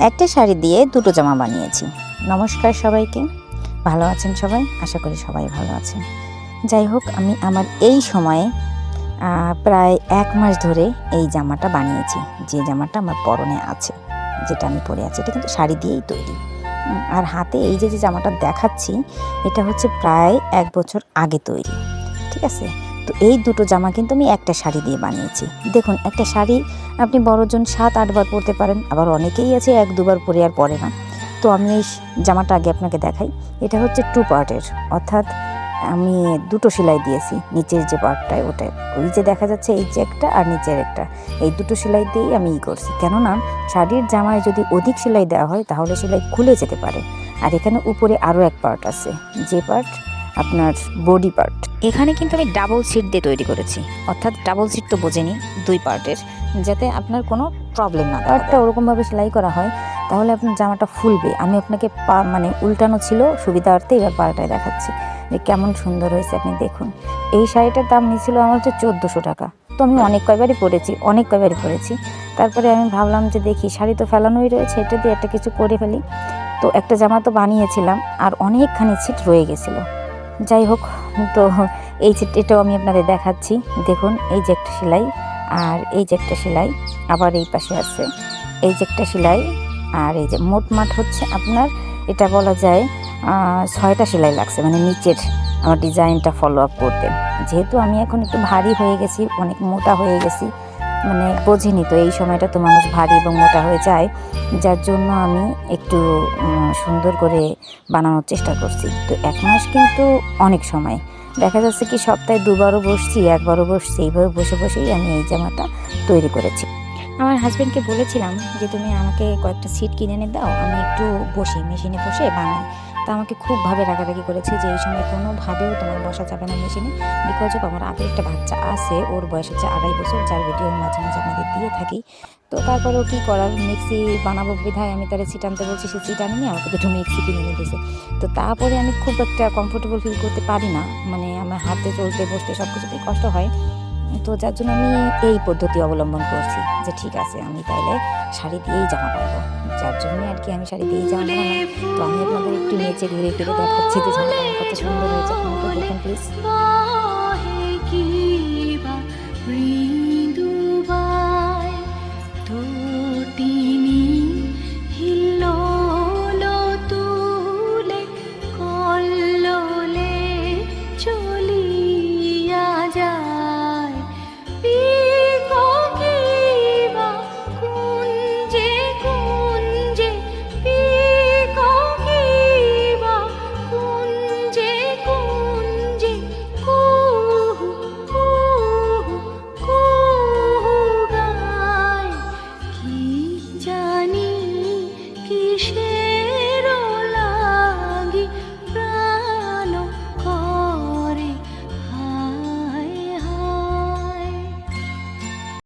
একটা শাড়ি দিয়ে দুটো জামা বানিয়েছি। নমস্কার সবাইকে। ভালো আছেন সবাই? আশা করি সবাই ভালো আছেন। যাই হোক, আমি আমার এই সময়ে প্রায় এক মাস ধরে এই জামাটা বানিয়েছি। যে জামাটা আমার পরনে আছে, যেটা আমি পরে আছি, এটা কিন্তু শাড়ি দিয়েই তৈরি। আর হাতে এই যে যে জামাটা দেখাচ্ছি, এটা হচ্ছে প্রায় এক বছর আগে তৈরি। ঠিক আছে? তো এই দুটো জামা কিন্তু আমি একটা শাড়ি দিয়ে বানিয়েছি। দেখুন, একটা শাড়ি আপনি বড়জন সাত, আটবার পরতে পারেন, আবার অনেকেই আছে এক, দুবার পরে আর পরে না। তো আমি এই জামাটা আগে আপনাকে দেখাই। এটা হচ্ছে টু পার্টের, অর্থাৎ আমি দুটো সেলাই দিয়েছি, নিচের যে পার্টটায় ওটা। ওই যে দেখা যাচ্ছে এই যে একটা আর নিচের একটা। এই দুটো সেলাই দিয়েই আমি ই করছি। কেননা শাড়ির জামায় যদি অধিক সেলাই দেওয়া হয়, তাহলে সেলাই খুলে যেতে পারে। আর এখানে উপরে আরও এক পার্ট আছে। যে পার্ট আপনার বডি পার্ট এখানে কিন্তু আমি ডাবল সিট দিয়ে তৈরি করেছি। অর্থাৎ ডাবল সিট তো বোঝেনি দুই পার্টের যাতে আপনার কোনো প্রবলেম না পার্টটা ওরকমভাবে সেলাই করা হয় তাহলে আপনার জামাটা ফুলবে। আমি আপনাকে পা মানে উল্টানো ছিল সুবিধার্থে এবার পাল্টায় দেখাচ্ছি। যে কেমন সুন্দর হয়েছে আপনি দেখুন। এই শাড়িটার দাম নিয়েছিল আমার হচ্ছে চোদ্দোশো টাকা। তো আমি অনেক কয়বারই পরেছি অনেক কয়বারই পরেছি। তারপরে আমি ভাবলাম যে দেখি শাড়ি তো ফেলানোই রয়েছে এটা দিয়ে একটা কিছু করে ফেলি। তো একটা জামা তো বানিয়েছিলাম আর অনেকখানি ছিট রয়ে গেছিল। যাই হোক, তো এই যে এটাও আমি আপনাদের দেখাচ্ছি। দেখুন, এই যে একটা সেলাই আর এই যে একটা সেলাই আবার এই পাশে আছে। এই যে একটা সেলাই আর এই যে মোট মাঠ হচ্ছে আপনার, এটা বলা যায় ছয়টা সেলাই লাগছে মানে নিচের আমার ডিজাইনটা ফলো আপ করতে। যেহেতু আমি এখন একটু ভারী হয়ে গেছি, অনেক মোটা হয়ে গেছি মানে বোঝেনি তো এই সময়টা তো মানুষ ভারী এবং মোটা হয়ে যায়। যার জন্য আমি একটু সুন্দর করে বানানোর চেষ্টা করছি। তো এক মাস কিন্তু অনেক সময়। দেখা যাচ্ছে কি সপ্তাহে দুবারও বসছি, একবারও বসছি, এইভাবে বসে বসেই আমি এই জামাটা তৈরি করেছি। আমার হাজব্যান্ডকে বলেছিলাম যে, তুমি আমাকে কয়েকটা সিট কিনে এনে দাও, আমি একটু বসি, মেশিনে বসে বানাই। তা আমাকে খুবভাবে রাগারাগি করেছে যে, এই সময় কোনোভাবেও তোমার বসা যাবে না মেশিনে বিকজ অফ আমার আগে একটা বাচ্চা আছে, ওর বয়স হচ্ছে আড়াই বছর, যার ভিডিও মাঝে মাঝে আপনাদের দিয়ে থাকি। তো তারপরেও কী করার? মিক্সি বানাবো বিধায় আমি তারা সিট আনতে বলছি, সে সিট আনিনি, আমাকে দুটো মিক্সি কিনে এনে দিয়েছে। তো তারপরে আমি খুব একটা কমফোর্টেবল ফিল করতে পারি না। মানে আমার হাতে চলতে, বসতে সব কিছুতেই কষ্ট হয়। তো যার জন্য আমি এই পদ্ধতি অবলম্বন করছি যে ঠিক আছে আমি তাইলে শাড়ি দিয়েই জামা পাবো যার জন্য আর কি আমি শাড়ি দিয়েই জামা পাবো তো আমি আপনাদের একটু নেচে ঘুরে ফিরে দেখাচ্ছি যে কত সুন্দর হয়েছে। দেখুন প্লিজ